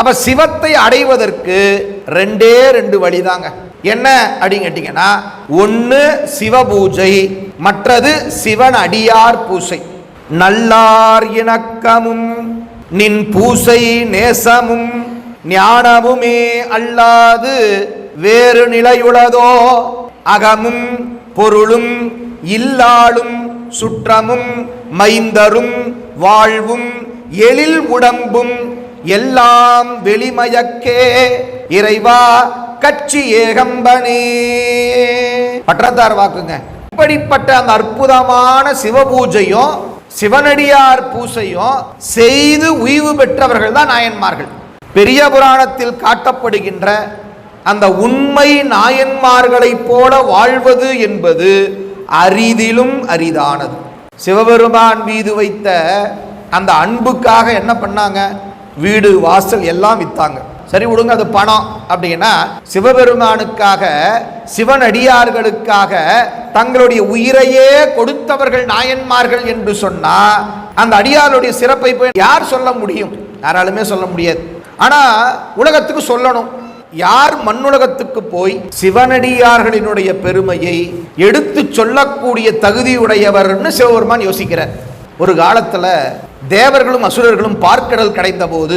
அப்போ சிவத்தை அடைவதற்கு ரெண்டே ரெண்டு வழிதாங்க. என்ன அப்படின்னு கேட்டீங்கன்னா ஒன்று சிவபூஜை மற்றது சிவன் அடியார் பூசை. நல்லார் இணக்கமும் நின் பூசை நேசமும் ஞானமுமே அல்லாது வேறு நிலையுளதோ அகமும் பொருளும் இல்லாளும் சுற்றமும் மைந்தரும் வாழ்வும் எழில் உடம்பும் எல்லாம் வெளிமயக்கே. இறைவா கட்சி ஏகம்பனே. பற்றத்தார் வாக்குங்க. இப்படிப்பட்ட அந்த அற்புதமான சிவபூஜையும் சிவனடியார் பூசையும் செய்து உய்வு பெற்றவர்கள் தான் நாயன்மார்கள். பெரிய புராணத்தில் காட்டப்படுகின்ற அந்த உண்மை நாயன்மார்களைப் போல வாழ்வது என்பது அரிதிலும் அரிதானது. சிவபெருமான் மீது வைத்த அந்த அன்புக்காக என்ன பண்ணாங்க? வீடு வாசல் எல்லாம் வித்தாங்க. சரி விடுங்க அது பணம் அப்படின்னா சிவபெருமானுக்காக சிவனடியார்களுக்காக தங்களுடைய உயிரையே கொடுத்தவர்கள் நாயன்மார்கள் என்று சொன்னா அந்த அடியாருடைய சிறப்பை போய் யார் சொல்ல முடியும்? யாராலுமே சொல்ல முடியாது. ஆனா உலகத்துக்கு சொல்லணும். யார் மண்ணுலகத்துக்கு போய் சிவனடியார்களினுடைய பெருமையை எடுத்து சொல்லக்கூடிய தகுதியுடையவர்னு சிவபெருமான் யோசிக்கிறார். ஒரு காலத்தில் தேவர்களும் அசுரர்களும் பார்க்கடல் கடைந்த போது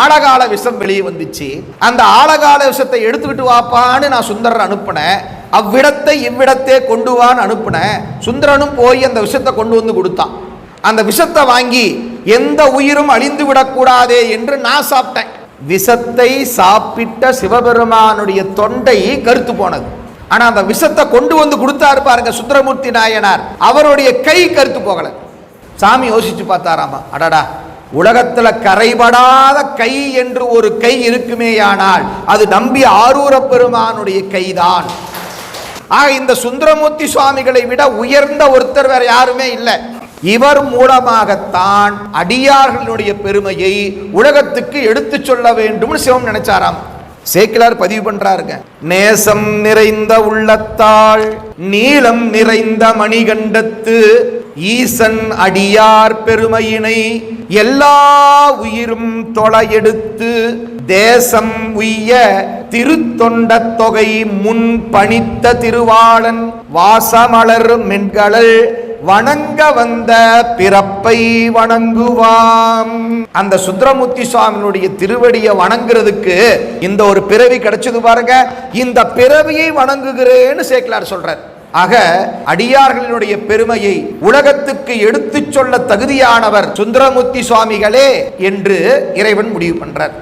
ஆழகால விஷம் வெளியே வந்துச்சு. அந்த ஆழகால விஷத்தை எடுத்துக்கிட்டு வாப்பான்னு நான் சுந்தரர் அனுப்பினேன். அவ்விடத்தை இவ்விடத்தே கொண்டு வான்னு அனுப்பினேன். சுந்தரனும் போய் அந்த விஷத்தை கொண்டு வந்து கொடுத்தான். அந்த விஷத்தை வாங்கி எந்த உயிரும் அழிந்து விடக்கூடாதே என்று நான் சாப்பிட்டேன். விஷத்தை சாப்பிட்ட சிவபெருமானுடைய தொண்டை கருத்து போனது. ஆனா அந்த விஷத்தை கொண்டு வந்து கொடுத்தாரு பாருங்க சுந்தரமூர்த்தி நாயனார். அவருடைய கை கருத்து போகல. சாமி யோசிச்சு பார்த்தாராமா? அடடா உலகத்தில் கரைபடாத கை என்று ஒரு கை இருக்குமேயானால் அது நம்பி ஆரூர பெருமானுடைய கைதான். ஆக இந்த சுந்தரமூர்த்தி சுவாமிகளை விட உயர்ந்த ஒருத்தர் வேற யாருமே இல்லை. இவர் மூலமாகத்தான் அடியார்களுடைய பெருமையை உலகத்துக்கு எடுத்துச் சொல்ல வேண்டும்னு சிவம் நினைச்சாராம். சேக்கிலார் பதிவு பண்றாருங்க. நேசம் நிறைந்த உள்ளத்தாள் நீளம் நிறைந்த மணிகண்டத்து ஈசன் அடியார் பெருமையினை எல்லா உயிரும் தொலை எடுத்து தேசம் உய்ய திருத்தொண்ட தொகை முன் பணித்த திருவாளன் வாசமலர் மென்களல் வணங்க வந்த பிறப்பை வணங்குவாம். அந்த சுந்தரமூர்த்தி சுவாமியினுடைய திருவடியை வணங்குறதுக்கு இந்த ஒரு பிறவி கிடைச்சது பாருங்க. இந்த பிறவியை வணங்குகிறேன்னு சேக்கலார் சொல்றார். ஆக அடியார்களினுடைய பெருமையை உலகத்துக்கு எடுத்துச் சொல்ல தகுதியானவர் சுந்தரமூர்த்தி சுவாமிகளே என்று இறைவன் முடிவு பண்றார்.